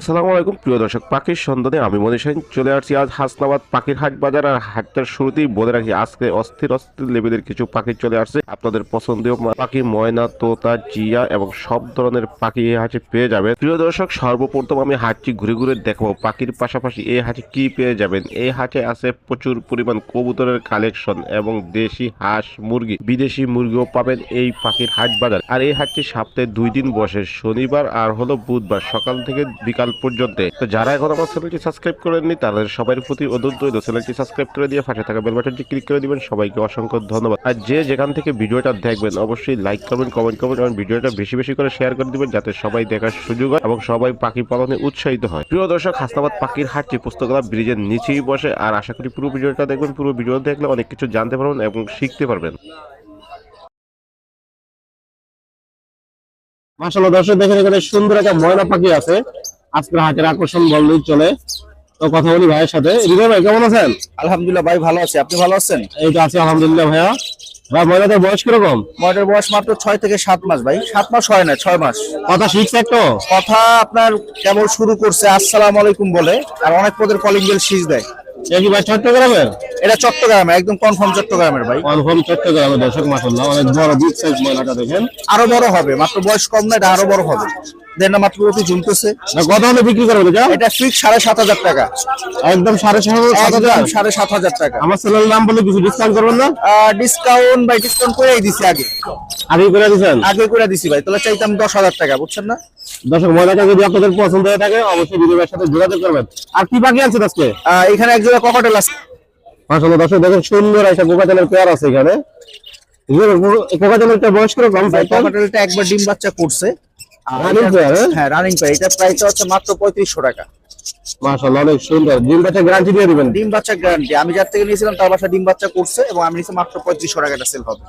আসসালামু আলাইকুম, প্রিয় দর্শক, পাখির সন্ধানে আমি মনীষ চলে আসছি আজ হাসনাবাদ পাখির হাট বাজার। আর হাটটার শুরুতেই বলে রাখি, আজকে অস্থির অস্থির লেভেলের কিছু পাখি চলে আসছে। আপনাদের পছন্দীয় পাখি ময়না, তোতা, জিয়া এবং সব ধরনের পাখি এই হাটে পেয়ে যাবেন। প্রিয় দর্শক, সর্বপ্রথম আমি হাটটি ঘুরে ঘুরে দেখাবো, পাখির পাশাপাশি এই হাটে কি পেয়ে যাবেন? এই হাটে আছে প্রচুর পরিমাণ কবুতরের কালেকশন এবং দেশি হাঁস, মুরগি, বিদেশি মুরগিও পাবেন এই পাখির হাট বাজার। আর এই হাটটি সপ্তাহে দুই দিন বসে, শনিবার আর হলো বুধবার। সকাল থেকে বিকাল পর্যন্ত। তো যারা এখন আমার চ্যানেলটি সাবস্ক্রাইব করেননি, তাদের সবার প্রতি রইল চ্যানেলটি সাবস্ক্রাইব করে দিয়ে পাশে থাকা বেল বাটনটি ক্লিক করে দিবেন। সবাইকে অসংখ্য ধন্যবাদ। আর যে যেখান থেকে ভিডিওটা দেখবেন, অবশ্যই লাইক করবেন কমেন্ট করবেন এবং ভিডিওটা বেশি বেশি করে শেয়ার করে দিবেন, যাতে সবাই দেখার সুযোগ হয় এবং সবাই পাখি পালনে উৎসাহিত হয়। প্রিয় দর্শক, হাসনাবাদ পাখির হাটটি পুস্তকলা ব্রিজের নিচেই বসে, আর আশা করি পুরো ভিডিওটা দেখবেন। পুরো ভিডিও দেখলে অনেক কিছু জানতে পারবেন এবং শিখতে পারবেন। মাসাল্লাহ দর্শক দেখেন এখানে সুন্দর একটা ময়না পাখি আছে। আজকের হাটের আকর্ষণ বললেই চলে। তো কথা বলি ভাইয়ের সাথে। হৃদয় ভাই কেমন আছেন? আলহামদুলিল্লাহ ভাই ভালো আছি। আপনি ভালো আছেন? এই তো আছি আলহামদুলিল্লাহ ভাইয়া। ভাই ময়নাদের বয়স কীরকম? ময়টার বয়স মাত্র ছয় থেকে সাত মাস ভাই। সাত মাস হয় না ছয় মাস। কথা শিখছে একটু? কথা আপনার কেবল শুরু করছে আসসালামু আলাইকুম বলে আর অনেক পদের কলিং বেল শীষ দেয়। সে কি ভাই চট্টগ্রামের? এটা চট্টগ্রামে একদম কনফার্ম চট্টগ্রামের ভাই। কনফার্ম চট্টগ্রামের দর্শক মাসাল্লাহ অনেক বড় বিগ সাইজ ময়নাটা দেখেন। আরও বড় হবে মাত্র বয়স কম না এটা আরও বড় হবে। দেন মাত্র অতি ঝুমতেছে না, কত হলে বিক্রি করবে এটা? এটা ফিক্স সাড়ে সাত হাজার টাকা। একদম সাড়ে সাত হাজার সাড়ে সাত হাজার টাকা। আমার ছেলের নাম বলে কিছু ডিসকাউন্ট করবেন না? ডিসকাউন্ট ভাই ডিসকাউন্ট করেই দিছি আগে। আগে করে দিচ্ছেন আগে করে দিছি ভাই তাহলে চাইতাম দশ হাজার টাকা বুঝছেন না? দর্শক ময়নাটা যদি আপনাদের পছন্দ হয়ে থাকে অবশ্যই ভিডিওর সাথে যোগাযোগ করবেন। আর কি বাকি আছে আজকে? এখানে এক জোড়া ককটেল আছে মাসাল্লাহ দর্শক দেখেন সুন্দর একটা পেয়ার আছে এখানে। কোকাচালের বয়স করে কম ভাই ককটেলটা একবার ডিম বাচ্চা করছে। হ্যাঁ? হ্যাঁ রানিং পেয়ার এটা প্রাইসটা হচ্ছে মাত্র পঁয়ত্রিশশো টাকা। মাশাআল্লাহ অনেক সুন্দর। ডিম বাচ্চা গ্যারান্টি দিয়ে দিবেন। ডিম বাচ্চা গ্যারান্টি আমি যার থেকে নিয়েছিলাম তার বাসা ডিম বাচ্চা করছে এবং আমি নিয়েছি মাত্র টাকাটা সেল হবে।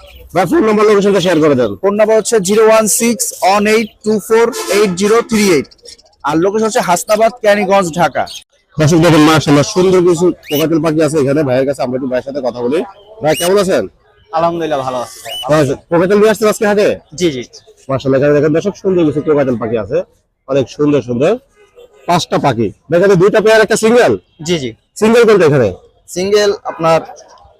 ফোন নম্বর লোকেশনটা শেয়ার করে দেন। ফোন নাম্বার হচ্ছে zero one six one eight two four eight zero three eight. আর লোকেশন হচ্ছে হাসনাবাদ ক্যানিগঞ্জ ঢাকা। দর্শক দেখেন মাশাআল্লাহ সুন্দর কিছু কোকাটেল পাখি আছে এখানে। ভাইয়ের কাছে আমরা একটু ভাইয়ের সাথে কথা বলি। ভাই কেমন আছেন? আলহামদুলিল্লাহ ভালো আছে কোকাটেল নিয়ে আসছেন আজকে হাটে? জি জি মাশাআল্লাহ এখানে দেখেন দর্শক সুন্দর কিছু কোকাটেল পাখি আছে। অনেক সুন্দর সুন্দর। পাঁচটা পাখি। দেখেন দুইটা পেয়ার একটা সিঙ্গেল জি জি। সিঙ্গেল কোনটা এখানে? সিঙ্গেল আপনার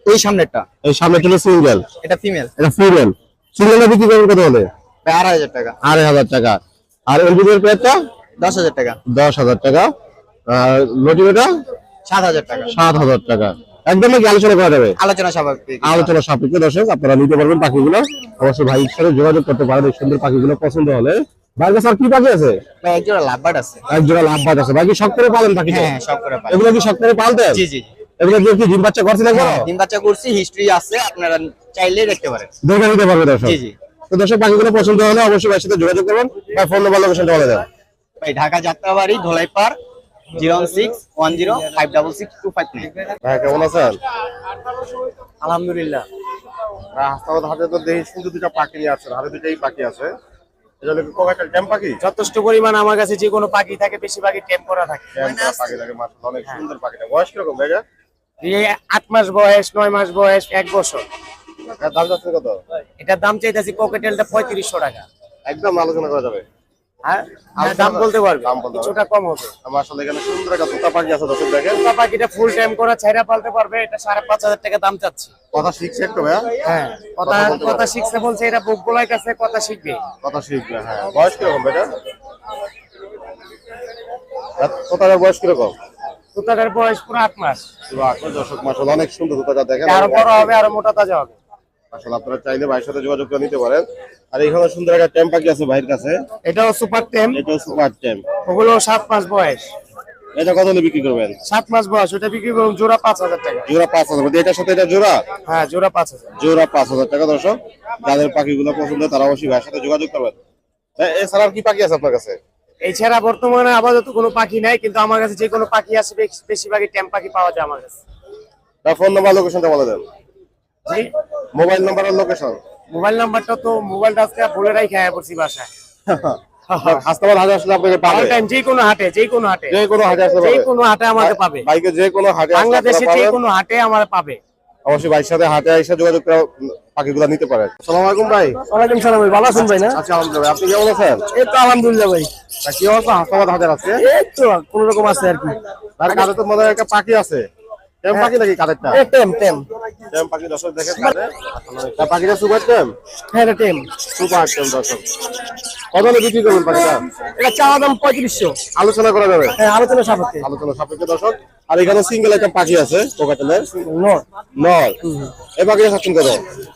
এই সামনেরটা। এই সামনে ছিল সিঙ্গেল এটা ফিমেল এটা ফিমেল সিঙ্গেলটা বিক্রি করবেন কত হলে? আড়াই হাজার টাকা। আড়াই হাজার টাকা। আর এলবিডির পেয়ারটা দশ হাজার টাকা। দশ হাজার টাকা। আর সাত হাজার টাকা। সাত হাজার টাকা। একদম নাকি আলোচনা করা যাবে? আলোচনা স্বাভাবিক আলোচনা সাপেক্ষে দর্শক আপনারা নিতে পারবেন পাখিগুলো। অবশ্যই ভাইয়ের সাথে যোগাযোগ করতে পারেন এই সুন্দর পাখিগুলো পছন্দ হলে। ভাইয়ের কাছে আর কি পাখি আছে? ভাই এক জোড়া লাভবার্ড আছে। এক জোড়া শখ করে পালেন পাখি হ্যাঁ সব করে এগুলো কি শখ করে পালতেন? জি জি। জি এগুলো কি ডিম বাচ্চা একবার ডিম বাচ্চা করছি হিস্ট্রি আছে আপনারা দেখতে পারেন। দেখে নিতে পারবে দর্শক। জি জি। তো দর্শক পাখিগুলো পছন্দ হলে অবশ্যই ভাইয়ের সাথে যোগাযোগ করবেন। বা ফোন নম্বর লোকেশনটা বলে দেন। ভাই Dhaka Jatrabari Dholaipar zero six one zero five double six two five nine. ভাই কেমন আছেন? আলহামদুলিল্লাহ। হাসপাতাল হাতে তো দেখি শুধু দুটা পাখি আছেন হাতে দুটাই পাখি আছে। যথেষ্ট পরিমাণ আমার কাছে যে কোনো পাখি থাকে বেশিরভাগই টেম করা থাকে। অনেক সুন্দর পাখিটা। বয়স কীরকম ভাইয়া? আট মাস বয়স নয় মাস বয়স এক বছর। দাম কত? এটার দাম চাইতেছি কোকেটেলটা পঁয়ত্রিশশো টাকা। একদম আলোচনা করা যাবে। হ্যাঁ দাম বলতে পারবে। কিছুটা কম হবে। আমার আসলে এখানে সুন্দর একটা তোতা পাখি আছে দর্শক দেখেন। পোকা পাখিটা ফুল টাইম করা ছাইরা পালতে পারবে এটা সাড়ে পাঁচ হাজার টাকা দাম চাচ্ছি। কথা শিখছে একটু ভাইয়া? হ্যাঁ কথা। শিখছে বলছে এটা বুক কাছে কথা শিখবে। কথা শিখবে হ্যাঁ। বয়স কীরকম বেটা তোতার বয়স কীরকম? তোতাটার বয়স পুরো আট মাস। মাসাল অনেক সুন্দর তোতাটা দেখেন। আরও বড় হবে আরও মোটা তাজা হবে। আসলে আপনারা চাইলে ভাইয়ের সাথে যোগাযোগ করে নিতে পারেন। আর এখানে সুন্দর একটা ট্যাম্প পাখি আছে ভাইয়ের কাছে। এটাও সুপার টেম এটা সুপার ট্যাম্প ওগুলো সাত মাস বয়স। এটা কত হলে বিক্রি করবেন? সাত মাস বয়স ওটা বিক্রি করুন জোড়া পাঁচ হাজার টাকা। জোড়া পাঁচ হাজার। মধ্যে এটার সাথে এটা জোড়া? হ্যাঁ জোড়া পাঁচ হাজার। জোড়া পাঁচ হাজার টাকা দর্শক। যাদের পাখিগুলো পছন্দ তারা অবশ্যই ভাইয়ের সাথে যোগাযোগ করবেন। এ- এছাড়া কি পাখি আছে আপনার কাছে? এছাড়া বর্তমানে আপাতত কোনো পাখি নাই কিন্তু আমার কাছে যে কোনো পাখি আছে বেশ- বেশিরভাগই ট্যাম পাখি পাওয়া যায় আমার কাছে। ফোন নাম্বার লোকেশনটা বলে দেন। জি? মোবাইল নাম্বার আর লোকেশন মোবাইল নাম্বারটা তো মোবাইলটা আজকে বলে রাই খায় পড়ছি বাসায়। হাসপাতাল হাজার আসলে আপনাকে পাবে। টাইম যে কোনো হাটে যে কোনো হাটে। যে কোনো হাটে আসতে যে কোনো হাটে আমাকে পাবে। বাইকে যে কোনো হাটে বাংলাদেশে যে কোনো হাটে আমার পাবে। অবশ্যই ভাইয়ের সাথে হাতে এসে যোগাযোগ করে পাখিগুলো নিতে পারেন সালাম আলাইকুম ভাই। ওয়ালাইকুম সালাম ভাই ভালো আছেন ভাই না? আচ্ছা আলহামদুলিল্লাহ আপনি কেমন আছেন? এই তো আলহামদুলিল্লাহ ভাই। তা কি অবস্থা হাসপাতাল হাজার আছে? এই তো কোন রকম আছে আর কি। তার কাছে তো মনে হয় একটা পাখি আছে। টেম পাখি নাকি কাদেরটা? টেম টেম। টেম পাখি দর্শক দেখেন পাখিটা সুপার টেম। হ্যাঁ এটা টেম। সুপার টেম দর্শক। কত হলে বিক্রি করবেন পাখিটা? এটা চাওয়া দাম পঁয়ত্রিশশো। আলোচনা করা যাবে? হ্যাঁ আলোচনা সাপেক্ষে। আলোচনা সাপেক্ষে দর্শক। আর এখানে সিঙ্গেল একটা পাখি আছে কোকাটেলের। নর। নয় এই পাখিটা খাচ্ছেন কত?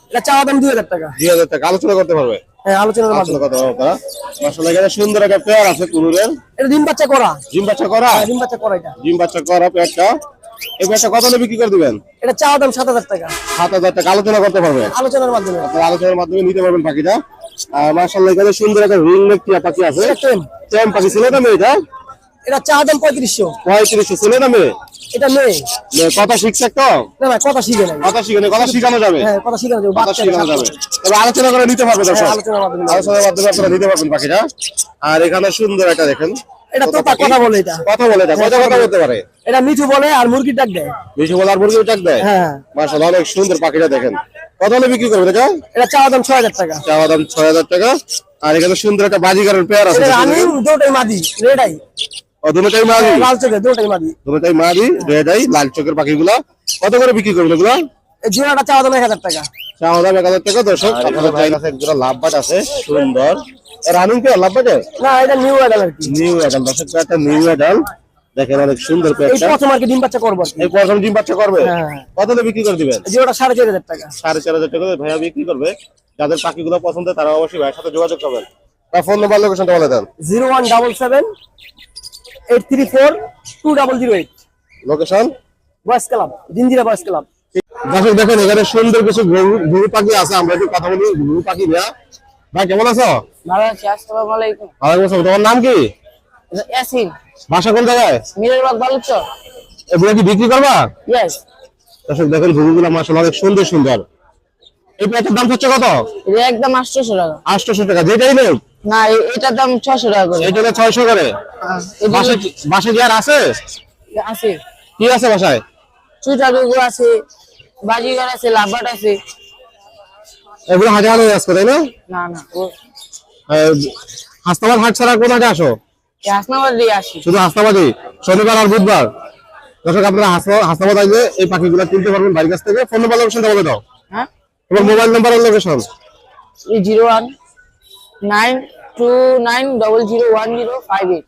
এটা চাওয়া দাম দুই হাজার টাকা। দুই হাজার টাকা। আলোচনা করতে পারবে? হ্যাঁ আলোচনা করতে পারবে। তারা। আসলে এখানে সুন্দর একটা পেয়ার আছে এটা ডিম বাচ্চা করা। বাচ্চা করা? হ্যাঁ, ডিম বাচ্চা করা এটা। জিম বাচ্চা করা পেয়ারটা এই পেয়ারটা কত হলে বিক্রি করে দিবেন? এটা চাওয়া দাম সাত হাজার টাকা। সাত হাজার টাকা আলোচনা করতে পারবে। আলোচনার মাধ্যমে। আপনারা আলোচনার মাধ্যমে নিতে পারবেন পাখিটা। মার্শাল্লাহ এখানে সুন্দর একটা রিং নেক টিয়া পাখি আছে। এটা টেম। টেম পাখি ছিল না মেয়েটা এটা? চাওয়া দাম পঁয়ত্রিশশো। পঁয়ত্রিশশো ছিল না মেয়ে? এটা মেয়ে। কথা শিখছে তো না না কথা শিখে নাই। কথা শিখে কথা শিখানো যাবে। হ্যাঁ কথা শিখে যাবে কথা শিখানো যাবে। তবে আলোচনা করে নিতে পারবে দর্শক। হ্যাঁ, আলোচনার মাধ্যমে। নিতে আলোচনার মাধ্যমে আপনারা নিতে পারবেন পাখিটা। আর এখানে সুন্দর একটা দেখেন। এটা তোতা পাখি। কথা বলে এটা। কথা বলে দেয় কথা কথা বলতে পারে। এটা মিঠু বলে আর মুরগির ডাক দেয়। বেশি বলার মুরগি ডাক দেয়? হ্যাঁ। মার্শাল্লাহ অনেক সুন্দর পাখিটা দেখেন। কত হলে বিক্রি করবে এটা এটা চাওয়া দাম ছয় হাজার টাকা। চাওয়া দাম ছয় হাজার টাকা। আর এখানে সুন্দর একটা বাজিগারের পেয়ার আছে আমি দুটাই মাদি রেডাই ও মাদি? লাল চোখে দুটাই মাদি। দুটোটাই মাদি রেডাই লাল চোখের পাখিগুলা। কত করে বিক্রি করবেন এগুলা? এই জোড়াটা চাওয়া দাম এক হাজার টাকা। চাওয়া দাম এক হাজার টাকা দর্শক। আপনাদের কাছে এক জোড়া আছে সুন্দর। রানিং পেয়ার লাভ বাটের না এটা নিউ অ্যাডাল আর কি। নিউ অ্যাডাল দর্শক একটা নিউ অ্যাডাল দেখেন অনেক সুন্দর এই প্রথম আর কি ডিম বাচ্চা করব এই প্রথম ডিম বাচ্চা করবে? হ্যাঁ। কত দিয়ে বিক্রি করে দিবেন? সাড়ে চার হাজার টাকা। সাড়ে চার হাজার টাকা দিয়ে ভাইয়া বিক্রি করবে। যাদের পাখিগুলো পছন্দ তারা অবশ্যই ভাইয়ের সাথে যোগাযোগ করবেন। তার ফোন নাম্বার লোকেশনটা বলে দেন। Zero one double seven eight three four two double zero eight. Location boys club Jinjira boys club. দর্শক দেখেন এখানে সুন্দর কিছু গরু গরু পাখি আছে। আমরা একটু কথা বলি গরু পাখি ভাইয়া। ভাই কেমন আছো? ভালো আছি আসসালামু আলাইকুম। ওয়ালাইকুম আসসালাম। তোমার নাম কি? ইয়াসিন। বাসা কোন জায়গায়? মিররবাগ বালুচর। এগুলো কি বিক্রি করবা? ইয়েস দর্শক দেখেন গরুগুলো মাসাল অনেক সুন্দর সুন্দর। এই প্যাকের দাম হচ্ছে কত? এটা একদম আটশোশো টাকা। আটশোশো টাকা। যেটাই নেই না এটার দাম ছশো টাকা করে। এইটা ছয়শো করে। হ্যাঁ, এটা বাসে বাসে কি আর আছে? আছে। কি আছে বাসায়? চুটা ডুগু আছে বাজিগার আছে লাভবাট আছে। এগুলো আসবে তাই না? না না। হাসনাবাদ হাট ছাড়া কোন হাটে আসো? শুধু শনিবার আর বুধবার? দর্শক আপনারা হাসনাবাদ আসলে এই পাখিগুলো কিনতে পারবেন বাড়ির কাছ থেকে। ফোন নাম্বার লোকেশনটা বলে দাও। হ্যাঁ? তোমার মোবাইল নাম্বার আর location zero one nine two nine double zero one zero five eight.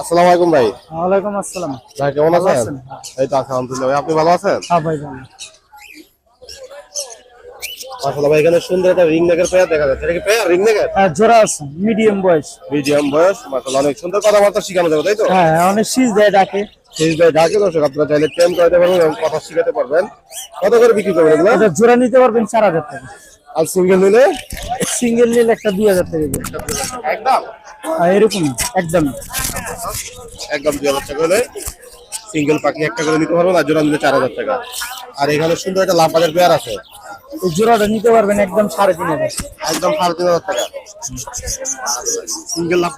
আসসালামু আলাইকুম ভাই। ওয়ালাইকুম আসসালাম। ভাই কেমন আছেন? এই তো আলহামদুলিল্লাহ। ভাই আপনি ভালো আছেন? হ্যাঁ ভাই মাশাআল্লাহ ভাই এখানে সুন্দর একটা রিং নেকের পেয়ার দেখা যাচ্ছে। এটা কি পেয়ার রিং নেকের হ্যাঁ জোড়া আছে মিডিয়াম বয়স। মিডিয়াম বয়স মাশাআল্লাহ অনেক সুন্দর কথাবার্তা শেখানো যাবে তাই তো? হ্যাঁ অনেক শীষ দেয় ডাকে ঢাকে দর্শক আপনারা চাইলে করাতে পারবেন এবং কথা শিখাতে পারবেন। কত করে বিক্রি করবেন এগুলো? এটা জোড়া নিতে পারবেন চার হাজার টাকা। আর সিঙ্গেল নিলে? সিঙ্গেল নিলে একটা দুই হাজার টাকা একদম? এরকম একদম। একদম দুই হাজার টাকা হলে সিঙ্গেল পাখি একটা করে নিতে পারবেন আর জোড়া নিলে চার হাজার টাকা। আর এখানে সুন্দর একটা লাভ পেয়ার আছে। এই জোড়াটা নিতে পারবেন একদম সাড়ে তিন হাজার। একদম সাড়ে তিন হাজার টাকা। সিঙ্গেল লাভ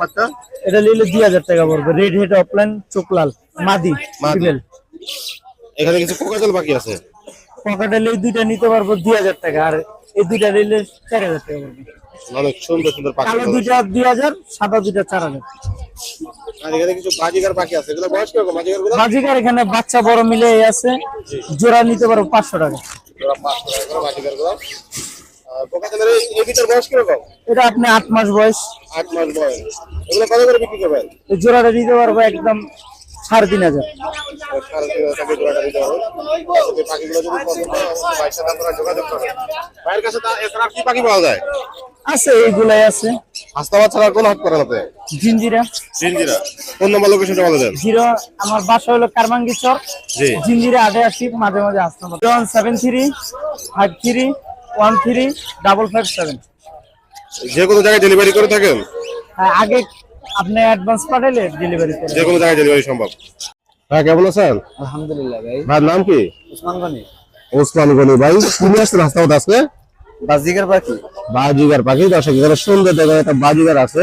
এটা নিলে দুই হাজার টাকা পড়বে। রেড হেড অফলাইন চোকলাল মাদি। ফিমেল। এখানে কিছু কোকাজল পাখি আছে? পকেটে এই দুইটা নিতে পারব দুই হাজার টাকা। আর এই দুইটা নিলে চার হাজার টাকা পড়বে। অনেক সুন্দর সুন্দর কালো দুইটা দুই হাজার সাদা দুইটা চার হাজার। আর এখানে কিছু বাজিকার পাখি আছে। এগুলো বয়স কীরকম বাজিকারগুলো বাজিকার এখানে বাচ্চা বড় মিলে আছে। জোড়া নিতে পারব পাঁচশো টাকা। পাঁচশো টাকা করে বাজিকারগুলো। কোকাজলের এই এই বয়স কীরকম এটা আপনি মাস বয়স। মাস বয়স। এগুলো কত করে বিক্রি করবেন? এই জোড়াটা নিতে পারব একদম সাড়ে তিন হাজার। আছে এইগুলাই আছে। হাসনাবাদ ছাড়া আর কোন হাট করেন আপনি জিঞ্জিরা জিনজিরা। কোন নম্বর লোকেশনটা বলে দেন? জিরো আমার বাসা হলো কারমাঙ্গি চর জি। জিঞ্জিরা আটে আসি মাঝে মাঝে আসতাম one seven three five three one three double five seven. যে কোনো জায়গায় ডেলিভারি করে থাকেন? আগে আপনি অ্যাডভান্স পাঠালে ডেলিভারি করে যে কোনো জায়গায় ডেলিভারি সম্ভব। হ্যাঁ কেমন আছেন? আলহামদুলিল্লাহ ভাই। ভাইয়ের নাম কি? উসমান গনি ওসমান গনি ভাই তুমি আসছেন হাসনাবাদ আজকে বাজিকার পাখি? বাজিগার পাখি দর্শক এখানে সুন্দর দেখেন একটা বাজিগার আছে।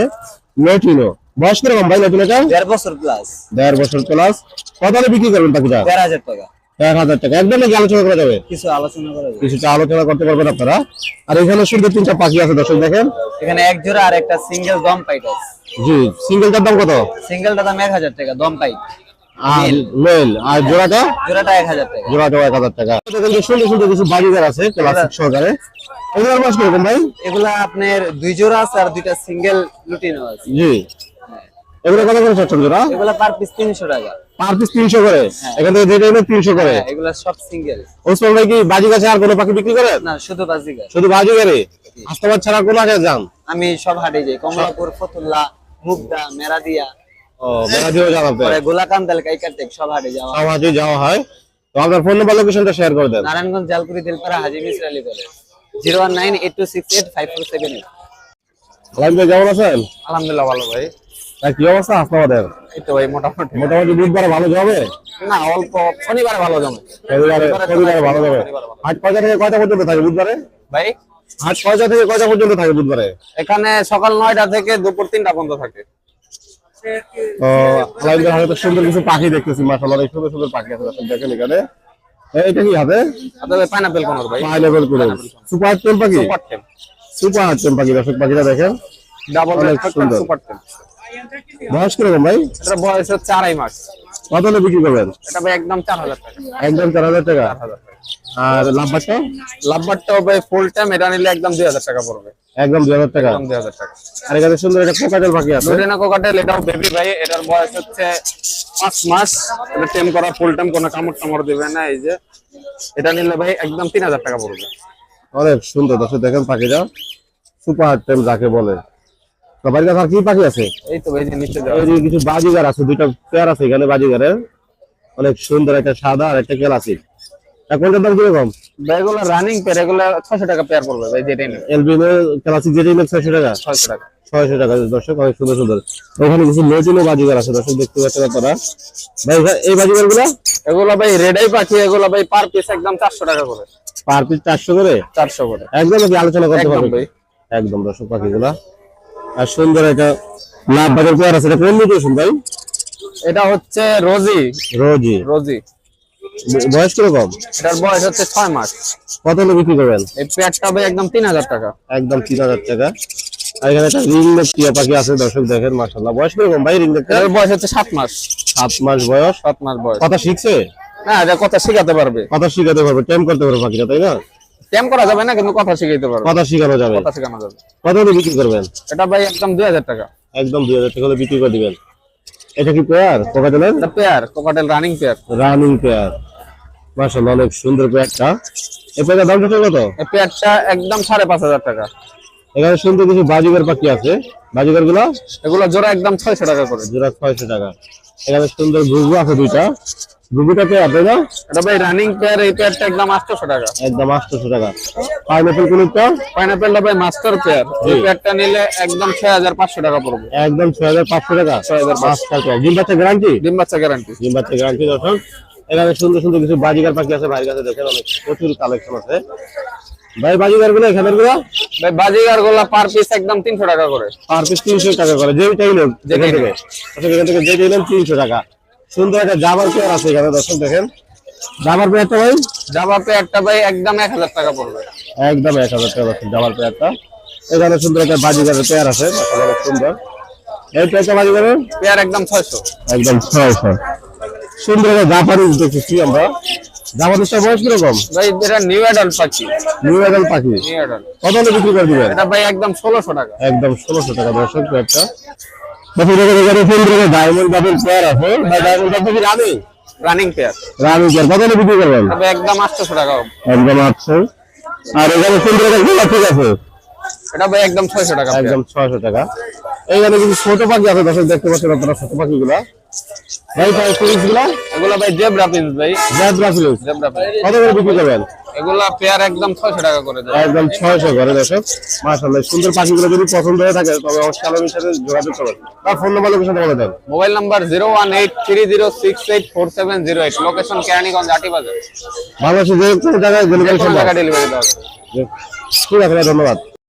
লেটিনো বয়স কীরকম ভাই লেটিনোটা দেড় বছর প্লাস দেড় বছর প্লাস কত বিক্রি করবেন পাখিটা? দেড় হাজার টাকা। এক হাজার টাকা। একদম নাকি আলোচনা করা যাবে? কিছু আলোচনা করা যাবে। কিছুটা আলোচনা করতে পারবেন আপনারা। আর এখানে সুন্দর তিনটা পাখি আছে দর্শক দেখেন। এখানে এক জোড়া আর একটা সিঙ্গেল দম পাইট আছে। জি সিঙ্গেলটার দাম কত? সিঙ্গেলটা দাম এক হাজার টাকা দম পাইট। আর মেল। আর জোড়াটা? জোড়াটা এক হাজার টাকা। জোড়াটা এক হাজার টাকা। দেখেন সুন্দর সুন্দর কিছু বাজিগার আছে ক্লাসিক সহকারে। এগুলোর মাস কীরকম ভাই? এগুলা আপনার দুই জোড়া আছে আর দুইটা সিঙ্গেল লুটিনো আছে। জি। এগুলো কত করে চাচ্ছেন জোড়া? এগুলা পার পিস তিনশো টাকা। পার পিস তিনশো করে। এখান থেকে যেটা এলো করে। হ্যাঁ এগুলা সব সিঙ্গেল ওসমান ভাই কি বাজি গাছে আর কোনো পাখি বিক্রি করেন না শুধু শুধু আস্তাবাদ ছাড়া কোন আগে যান? আমি সব হাটে যাই। কমলাপুর ফতুল্লা মুগদা মেরাদিয়া ও মেলা দিয়েও পরে গোলাকান্দাল কাইকারটেক সব হাটে যাওয়া সব হাতে যাওয়া হয়। তো আপনার ফোন নাম্বার লোকেশনটা শেয়ার করে দেন। Narayanganj Jalpuri Dilpara Haji Misor Ali college zero one nine eight two six eight five four seven eight. আলাইম ভাই কেমন আছেন? আলহামদুলিল্লাহ ভালো ভাই। কি অবস্থা আসলামাদের এই তো ভাই মোটামুটি। মোটামুটি বুধবারে ভালো যাবে না অল্প শনিবারে ভালো যাবে কয়টা থেকে কয়টা পর্যন্ত থাকে বুধবারে? ভাই? কয়টা থেকে কয়টা পর্যন্ত থাকে বুধবারে? এখানে সকাল নয়টা থেকে দুপুর তিনটা পর্যন্ত থাকে। তো সুন্দর কিছু পাখি দেখতেছি মাশাআল্লাহ অনেক সুন্দর সুন্দর পাখি আছে দেখেন এখানে। এটা কি হাতে পাইনাপেল কোন ভাই। হাই লেভেল করে সুপার টেম পাখি? সুপার টেম সুপার টেম পাখি দর্শক পাখিটা দেখেন। ডাবল সুন্দর। সুপার টেম বয়স কীরকম ভাই? এটা বয়স হচ্ছে আড়াই মাস। কত বিক্রি করবেন? এটা ভাই একদম চার হাজার টাকা। একদম চার হাজার টাকা। আর লাভবারটা লাভবারটাও ভাই ফুল টাইম এটা নিলে একদম দুই হাজার টাকা পড়বে। একদম দুই হাজার টাকা। একদম দুই হাজার টাকা। আর এখানে সুন্দর একটা কোকাটেল পাখি আছে। লুটিনা কোকাটেল এটাও বেবি ভাই এটার বয়স হচ্ছে পাঁচ মাস। এটা টেম করা ফুল টাইম কোনো কামড় টামড় দিবে না এই যে। এটা নিলে ভাই একদম তিন হাজার টাকা পড়বে। অনেক সুন্দর দর্শক দেখেন পাখিটা সুপার টেম যাকে বলে। বাড়ির কাছে আর কি পাখি আছে? এই তো ভাই যে নিচে যাও এই যে কিছু বাজিগার আছে দুইটা পেয়ার আছে এখানে বাজিগারের। অনেক সুন্দর একটা সাদা আর একটা ক্লাসিক তা কোনটার দাম কীরকম? এগুলো রানিং পেয়ার এগুলো টাকা পেয়ার পড়বে ভাই যেটাই নেবে। এলবিনো ক্লাসিক যেটা নেন ছয়শো টাকা? ছয়শো টাকা। ছয়শো টাকা দর্শক অনেক সুন্দর সুন্দর। ওখানে কিছু নতুন বাজিগার আছে দর্শক দেখতে পাচ্ছেন আপনারা। ভাই ভাই, এই বাজিগারগুলা এগুলো ভাই রেডাই পাখি এগুলো ভাই পার পিস একদম চারশো টাকা করে। পার পিস চারশো করে? চারশো করে। একদম আলোচনা করতে একদম পারবে ভাই। একদম দর্শক পাখিগুলা। আর সুন্দর একটা লাভ বাজার পেয়ার আছে এটা কোন মিউটেশন ভাই? এটা হচ্ছে রোজি। রোজি। রোজি। বয়স কীরকম? এটার বয়স হচ্ছে ছয় মাস। কত হলে বিক্রি করবেন? এই পেয়ারটা একদম তিন হাজার টাকা। একদম তিন হাজার টাকা। আর এখানে একটা রিং টিয়া পাখি আছে দর্শক দেখেন মাশাল্লাহ বয়স কীরকম ভাই রিং নেকটা এটার বয়স হচ্ছে সাত মাস। সাত মাস বয়স। সাত মাস বয়স। কথা শিখছে? না এটা কথা শিখাতে পারবে। কথা শিখাতে পারবে টেম করতে পারবে পাখিটা তাই না? টেম করা যাবে না কিন্তু কথা শিখাইতে পারবে। কথা শিখানো যাবে। কথা শেখানো যাবে। কত হলে বিক্রি করবেন? এটা ভাই একদম দুই হাজার টাকা। একদম দুই হাজার টাকা হলে বিক্রি করে দিবেন। এটা কি pair? কোকাটেলের? Pair cockatiel running pair. Running pair. মাশাল্লাহ অনেক সুন্দর পেয়ারটা। এই পেয়ারটার দাম কত কত? এই পেয়ারটা একদম সাড়ে পাঁচ হাজার টাকা। এখানে সুন্দর কিছু বাজিগার পাখি আছে। বাজিগারগুলো এগুলো জোড়া একদম ছয়শো টাকা করে। জোড়া ছয়শো টাকা। এখানে সুন্দর ঘুঘু আছে দুইটা। ঘুঘুটা পেয়ার তাই না এটা ভাই রানিং পেয়ার এই পেয়ারটা একদম আটশোশো টাকা। একদম আটশোশো টাকা। পাইনাপেল কুলুপটা? পাইনাপেলটা ভাই মাস্টার পেয়ার। এই পেয়ারটা নিলে একদম ছয় হাজার পাঁচশো টাকা পড়বে। একদম ছয় হাজার পাঁচশো টাকা। 6500 মাস্টার পেয়ার। ডিম বাচ্চা গ্যারান্টি ডিম বাচ্চা গ্যারান্টি ডিম বাচ্চা গ্যারান্টি দর্শক। এখানে সুন্দর সুন্দর কিছু বাজিগার পাখি আছে ভাইয়ের কাছে দেখেন অনেক প্রচুর কালেকশন আছে। ভাই বাজিগারগুলো এখানেরগুলো? ভাই বাজিগারগুলা পার পিস একদম তিনশো টাকা করে। পার পিস তিনশো টাকা করে যেই চাই নেন যেখান থেকে। দর্শক এখান থেকে যে চাইলেন তিনশো টাকা। সুন্দর একটা জামার পেয়ার আছে এখানে দর্শক দেখেন। জামার পেয়ারটা ভাই? জামা পেয়ারটা ভাই একদম এক হাজার টাকা পড়বে। একদম এক হাজার টাকা দর্শক জামার পেয়ারটা এখানে সুন্দর একটা বাজিগারের পেয়ার আছে অনেক সুন্দর। এই পেয়ারটা বাজিগারের? পেয়ার একদম ছয়শো। একদম ছয়শো। সুন্দর একটা জাপানিজ দেখতেছি আমরা। জাপানিজটা বয়স কীরকম? ভাই এটা নিউ অ্যাডাল্ট পাখি। নিউ পাখি। নিউ অ্যাডাল্ট কত হলে বিক্রি করে দিবেন? এটা ভাই একদম টাকা। একদম টাকা দর্শক ডায়মন্ড পেয়ার আছে। ভাই ডায়মন্ড রানি? রানিং পেয়ার রানি পেয়ার কত হলে বিক্রি করবেন? তবে একদম আটশোশো টাকা একদম আর এখানে সুন্দর একটা গোলা ঠিক আছে। এটা ভাই একদম ছয়শো টাকা একদম ছয়শো টাকা। এইখানে কিছু ছোট পাখি আছে দর্শক দেখতে পাচ্ছেন আপনারা ছোট পাখি গুলা ভাই ভাই এগুলো ভাই জেব্রা পিস ভাই। Zebra zebra piece. কত করে বিক্রি করবেন? এগুলা পেয়ার একদম ছয়শো টাকা করে দেয়। একদম ছয়শো করে দর্শক মাশাআল্লাহ সুন্দর পাখিগুলো যদি পছন্দ হয়ে থাকে তবে অবশ্যই আলমের সাথে যোগাযোগ করবেন। তার ফোন নাম্বার লোকেশন বলে দেন। Mobile number zero one eight three zero six eight four seven zero eight. Location Keraniganj Aati Bazar বাংলাদেশে যে কোনো জায়গায় ডেলিভারি সম্ভব। ডেলিভারি দেওয়া হবে ঠিক আছে ধন্যবাদ।